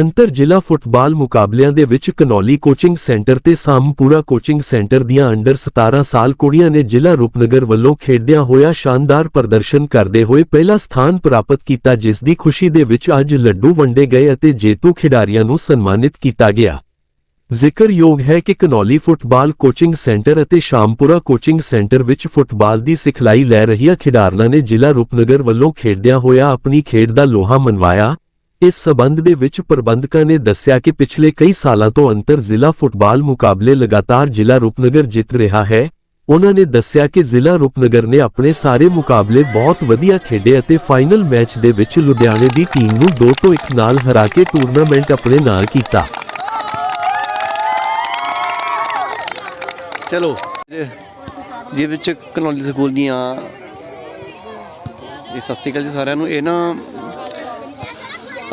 ਅੰਤਰ ਜ਼ਿਲ੍ਹਾ ਫੁੱਟਬਾਲ ਮੁਕਾਬਲਿਆਂ ਦੇ ਵਿੱਚ ਕਨੌਲੀ ਕੋਚਿੰਗ ਸੈਂਟਰ ਤੇ ਸਾਮਪੁਰਾ ਕੋਚਿੰਗ ਸੈਂਟਰ ਦੀਆਂ ਅੰਡਰ 17 ਸਾਲ ਕੁੜੀਆਂ ਨੇ ਜ਼ਿਲ੍ਹਾ ਰੂਪਨਗਰ ਵੱਲੋਂ ਖੇਡਦਿਆਂ ਹੋਇਆ ਸ਼ਾਨਦਾਰ ਪ੍ਰਦਰਸ਼ਨ ਕਰਦੇ ਹੋਏ ਪਹਿਲਾ ਸਥਾਨ ਪ੍ਰਾਪਤ ਕੀਤਾ, ਜਿਸ ਦੀ ਖੁਸ਼ੀ ਦੇ ਵਿੱਚ ਅੱਜ ਲੱਡੂ ਵੰਡੇ ਗਏ ਅਤੇ ਜੇਤੂ ਖਿਡਾਰੀਆਂ ਨੂੰ ਸਨਮਾਨਿਤ ਕੀਤਾ ਗਿਆ। ਜ਼ਿਕਰਯੋਗ ਹੈ ਕਿ ਕਨੌਲੀ ਫੁੱਟਬਾਲ ਕੋਚਿੰਗ ਸੈਂਟਰ ਅਤੇ ਸ਼ਾਮਪੁਰਾ ਕੋਚਿੰਗ ਸੈਂਟਰ ਵਿੱਚ ਫੁੱਟਬਾਲ ਦੀ ਸਿਖਲਾਈ ਲੈ ਰਹੀਆਂ ਖਿਡਾਰਨਾਂ ਨੇ ਜ਼ਿਲ੍ਹਾ ਰੂਪਨਗਰ ਵੱਲੋਂ ਖੇਡਦਿਆਂ ਹੋਇਆ ਆਪਣੀ ਖੇਡ ਦਾ ਲੋਹਾ ਮਨਵਾਇਆ। ਇਸ ਸਬੰਧ ਦੇ ਵਿੱਚ ਪ੍ਰਬੰਧਕਾਂ ਨੇ ਦੱਸਿਆ ਕਿ ਪਿਛਲੇ ਕਈ ਸਾਲਾਂ ਤੋਂ ਅੰਤਰ ਜ਼ਿਲ੍ਹਾ ਫੁੱਟਬਾਲ ਮੁਕਾਬਲੇ ਲਗਾਤਾਰ ਜ਼ਿਲ੍ਹਾ ਰੂਪਨਗਰ ਜਿੱਤ ਰਿਹਾ ਹੈ। ਉਹਨਾਂ ਨੇ ਦੱਸਿਆ ਕਿ ਜ਼ਿਲ੍ਹਾ ਰੂਪਨਗਰ ਨੇ ਆਪਣੇ ਸਾਰੇ ਮੁਕਾਬਲੇ ਬਹੁਤ ਵਧੀਆ ਖੇਡੇ ਅਤੇ ਫਾਈਨਲ ਮੈਚ ਦੇ ਵਿੱਚ ਲੁਧਿਆਣੇ ਦੀ ਟੀਮ ਨੂੰ 2 ਤੋਂ 1 ਨਾਲ ਹਰਾ ਕੇ ਟੂਰਨਾਮੈਂਟ ਆਪਣੇ ਨਾਂ ਕੀਤਾ। ਚਲੋ ਦੇ ਵਿੱਚ ਕਨੌਲੀ ਸਕੂਲ ਦੀਆਂ, ਇਹ ਸਤਿ ਸ਼੍ਰੀ ਅਕਾਲ ਜੀ ਸਾਰਿਆਂ ਨੂੰ। ਇਹ ਨਾ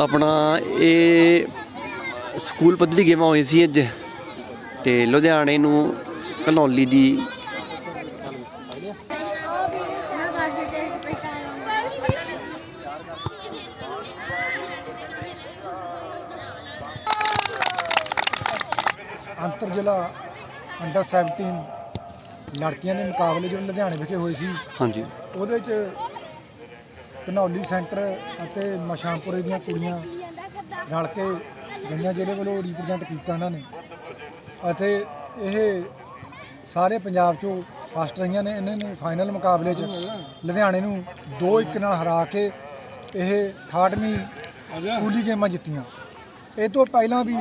ਆਪਣਾ ਇਹ ਸਕੂਲ ਪੱਧਰੀ ਗੇਮਾਂ ਹੋਈ ਸੀ ਅੱਜ। ਤੇ ਲੁਧਿਆਣੇ ਨੂੰ ਕਨੌਲੀ ਦੀ ਅੰਤਰ ਜ਼ਿਲ੍ਹਾ ਅੰਡਰ 17 ਲੜਕੀਆਂ ਦੇ ਮੁਕਾਬਲੇ ਜਿਹੜੇ ਲੁਧਿਆਣੇ ਵਿਖੇ ਹੋਏ ਸੀ ਹਾਂਜੀ। ਉਹਦੇ 'ਚ ਘਨੌਲੀ ਸੈਂਟਰ ਅਤੇ ਮਸ਼ਾਮਪੁਰੇ ਦੀਆਂ ਕੁੜੀਆਂ ਰਲ ਕੇ ਗੰਜਾ ਜ਼ਿਲ੍ਹੇ ਵੱਲੋਂ ਰਿਪਰੈਜ਼ੈਂਟ ਕੀਤਾ ਇਹਨਾਂ ਨੇ। ਅਤੇ ਇਹ ਸਾਰੇ ਪੰਜਾਬ 'ਚੋਂ ਫਸਟ ਰਹੀਆਂ ਨੇ। ਇਹਨਾਂ ਨੇ ਫਾਈਨਲ ਮੁਕਾਬਲੇ 'ਚ ਲੁਧਿਆਣੇ ਨੂੰ 2-1 ਨਾਲ ਹਰਾ ਕੇ ਇਹ 68ਵੀਂ ਸਕੂਲੀ ਗੇਮਾਂ ਜਿੱਤੀਆਂ। ਇਹ ਤੋਂ ਪਹਿਲਾਂ ਵੀ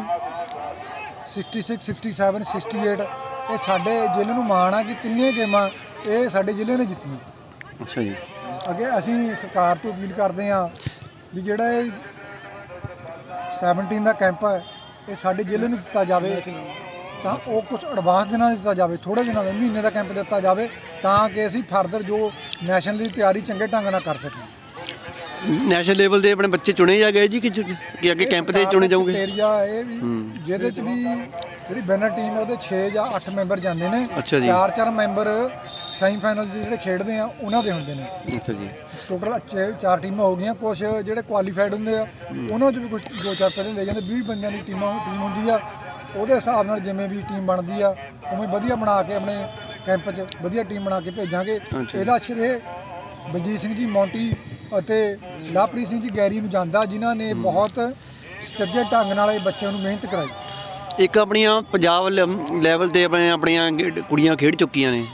66 67 68 ਇਹ ਸਾਡੇ ਜ਼ਿਲ੍ਹੇ ਨੂੰ ਮਾਣ ਆ ਕਿ ਤਿੰਨੇ ਗੇਮਾਂ ਇਹ ਸਾਡੇ ਜ਼ਿਲ੍ਹੇ ਨੇ ਜਿੱਤੀਆਂ। ਅੱਛਾ ਜੀ। ਅੱਗੇ ਅਸੀਂ ਸਰਕਾਰ ਤੋਂ ਅਪੀਲ ਕਰਦੇ ਹਾਂ ਵੀ ਜਿਹੜਾ ਇਹ 17 ਦਾ ਕੈਂਪ ਹੈ ਇਹ ਸਾਡੇ ਜ਼ਿਲ੍ਹੇ ਨੂੰ ਦਿੱਤਾ ਜਾਵੇ ਤਾਂ ਉਹ ਕੁਝ ਐਡਵਾਂਸ ਦਿਨਾਂ ਦਿੱਤਾ ਜਾਵੇ ਥੋੜੇ ਦਿਨਾਂ ਦਾ ਮਹੀਨੇ ਦਾ ਕੈਂਪ ਦਿੱਤਾ ਜਾਵੇ ਤਾਂ ਕਿ ਅਸੀਂ ਫਰਦਰ ਜੋ ਨੈਸ਼ਨਲ ਦੀ ਤਿਆਰੀ ਚੰਗੇ ਢੰਗ ਨਾਲ ਕਰ ਸਕੀਏ ਨੈਸ਼ਨਲ ਲੈਵਲ ਦੇ ਆਪਣੇ ਬੱਚੇ ਚੁਣੇ ਜਾ ਗਏ ਜੀ ਕਿ ਕਿ ਅੱਗੇ ਕੈਂਪ ਤੇ ਚੁਣੇ ਜਾਓਗੇ ਏਰੀਆ ਇਹ ਵੀ। ਜਿਹਦੇ 'ਚ ਵੀ ਜਿਹੜੀ ਵਿਨਰ ਟੀਮ ਉਹਦੇ 6 ਜਾਂ 8 ਮੈਂਬਰ ਜਾਂਦੇ ਨੇ। ਚਾਰ ਚਾਰ ਮੈਂਬਰ ਸੈਮੀਫਾਈਨਲ ਦੇ ਜਿਹੜੇ ਖੇਡਦੇ ਆ ਉਹਨਾਂ ਦੇ ਹੁੰਦੇ ਨੇ। ਅੱਛਾ ਜੀ। ਟੋਟਲ ਚਾਰ ਟੀਮਾਂ ਹੋ ਗਈਆਂ ਕੁਝ ਜਿਹੜੇ ਕੁਆਲੀਫਾਈਡ ਹੁੰਦੇ ਆ ਉਹਨਾਂ 'ਚ ਵੀ ਕੁਝ ਦੋ ਚਾਰ ਪਹਿਲੇ ਲੈ ਜਾਂਦੇ 20 ਬੰਦਿਆਂ ਦੀ ਟੀਮਾਂ ਟੀਮ ਹੁੰਦੀ ਆ। ਉਹਦੇ ਹਿਸਾਬ ਨਾਲ ਜਿਵੇਂ ਵੀ ਟੀਮ ਬਣਦੀ ਆ ਉਵੇਂ ਵਧੀਆ ਬਣਾ ਕੇ ਆਪਣੇ ਕੈਂਪ 'ਚ ਵਧੀਆ ਟੀਮ ਬਣਾ ਕੇ ਭੇਜਾਂਗੇ। ਇਹਦਾ ਸ਼੍ਰੇ ਬਲਜੀਤ ਸਿੰਘ ਜੀ ਮੌਂਟੀ ਅਤੇ ਲਵਪ੍ਰੀਤ ਸਿੰਘ ਜੀ ਗੈਰੀ ਨੂੰ ਜਾਂਦਾ ਜਿਨ੍ਹਾਂ ਨੇ ਬਹੁਤ ਸੱਜੇ ਢੰਗ ਨਾਲ ਇਹ ਬੱਚਿਆਂ ਨੂੰ ਮਿਹਨਤ ਕਰਾਈ। ਇੱਕ ਆਪਣੀਆਂ ਪੰਜਾਬ ਲੈਵਲ ਤੇ ਆਪਣੇ ਆਪਣੀਆਂ ਕੁੜੀਆਂ ਖੇਡ ਚੁੱਕੀਆਂ ਨੇ।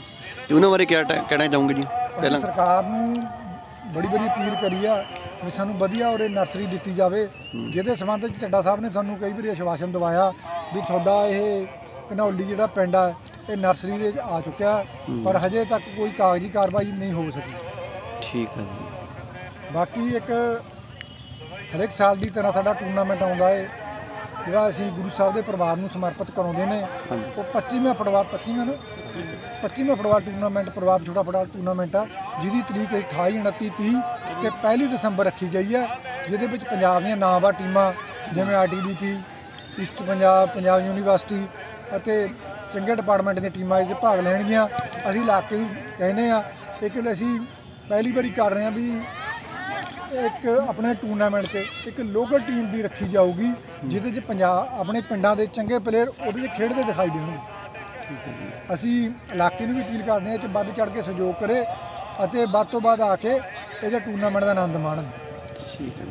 ਤੇ ਉਹਨਾਂ ਬਾਰੇ ਕਿਆ ਟ- ਕਹਿਣਾ ਚਾਹੋਗੇ ਜੀ? ਅਸੀਂ ਪਹਿਲਾਂ। ਸਰਕਾਰ ਨੂੰ ਬੜੀ ਬੜੀ ਅਪੀਲ ਕਰੀ ਆ ਵੀ ਸਾਨੂੰ ਵਧੀਆ ਔਰ ਨਰਸਰੀ ਦਿੱਤੀ ਜਾਵੇ। ਜਿਹਦੇ ਸੰਬੰਧ ਵਿੱਚ ਚੱਡਾ ਸਾਹਿਬ ਨੇ ਸਾਨੂੰ ਕਈ ਵਾਰੀ ਆਸ਼ਵਾਸਨ ਦਵਾਇਆ ਵੀ ਤੁਹਾਡਾ ਇਹ ਘਨੌਲੀ ਜਿਹੜਾ ਪਿੰਡ ਆ ਇਹ ਨਰਸਰੀ ਦੇ ਵਿੱਚ ਆ ਚੁੱਕਿਆ ਪਰ ਹਜੇ ਤੱਕ ਕੋਈ ਕਾਗਜ਼ੀ ਕਾਰਵਾਈ ਨਹੀਂ ਹੋ ਸਕੀ। ਠੀਕ ਹੈ ਜੀ। ਬਾਕੀ ਇੱਕ ਹਰੇਕ ਸਾਲ ਦੀ ਤਰ੍ਹਾਂ ਸਾਡਾ ਟੂਰਨਾਮੈਂਟ ਆਉਂਦਾ ਹੈ ਜਿਹੜਾ ਅਸੀਂ ਗੁਰੂ ਸਾਹਿਬ ਦੇ ਪਰਿਵਾਰ ਨੂੰ ਸਮਰਪਿਤ ਕਰਾਉਂਦੇ ਨੇ। ਹਾਂਜੀ। ਉਹ 25ਵਾਂ ਫੁੱਟਬਾਲ 25ਵਾਂ ਨਾ 25ਵਾਂ ਫੁੱਟਬਾਲ ਟੂਰਨਾਮੈਂਟ ਪਰਿਵਾਰ ਛੋਟਾ ਫੁੱਟਬਾਲ ਟੂਰਨਾਮੈਂਟ ਆ, ਜਿਹਦੀ ਤਰੀਕ 28 29 30 ਤੇ 1 ਦਸੰਬਰ ਰੱਖੀ ਗਈ ਹੈ ਜਿਹਦੇ ਵਿੱਚ ਪੰਜਾਬ ਦੀਆਂ ਨਾਮਵਰ ਟੀਮਾਂ, ਜਿਵੇਂ RTDP east Punjab Punjab university ਅਤੇ ਚੰਗੇ ਡਿਪਾਰਟਮੈਂਟ ਦੀਆਂ ਟੀਮਾਂ ਇਹਦੇ 'ਚ ਭਾਗ ਲੈਣਗੀਆਂ। ਅਸੀਂ ਇਲਾਕੇ ਨੂੰ ਕਹਿੰਦੇ ਆ ਇਹ ਅਸੀਂ ਪਹਿਲੀ ਵਾਰੀ ਕਰ ਰਹੇ ਹਾਂ ਵੀ ਇੱਕ ਆਪਣੇ ਟੂਰਨਾਮੈਂਟ 'ਚ ਇੱਕ ਲੋਕਲ ਟੀਮ ਵੀ ਰੱਖੀ ਜਾਊਗੀ, ਜਿਹਦੇ 'ਚ ਪੰਜਾਬ, ਆਪਣੇ ਪਿੰਡਾਂ ਦੇ ਚੰਗੇ ਪਲੇਅਰ ਉਹਦੇ 'ਚ ਖੇਡਦੇ ਦਿਖਾਈ ਦੇਣਗੇ। ਅਸੀਂ ਇਲਾਕੇ ਨੂੰ ਵੀ ਅਪੀਲ ਕਰਦੇ ਹਾਂ ਇਹ 'ਚ ਵੱਧ ਚੜ ਕੇ ਸਹਿਯੋਗ ਕਰੇ ਅਤੇ ਵੱਧ ਤੋਂ ਵੱਧ ਆ ਕੇ ਇਹਦੇ ਟੂਰਨਾਮੈਂਟ ਦਾ ਆਨੰਦ ਮਾਣਨ। ਠੀਕ ਹੈ।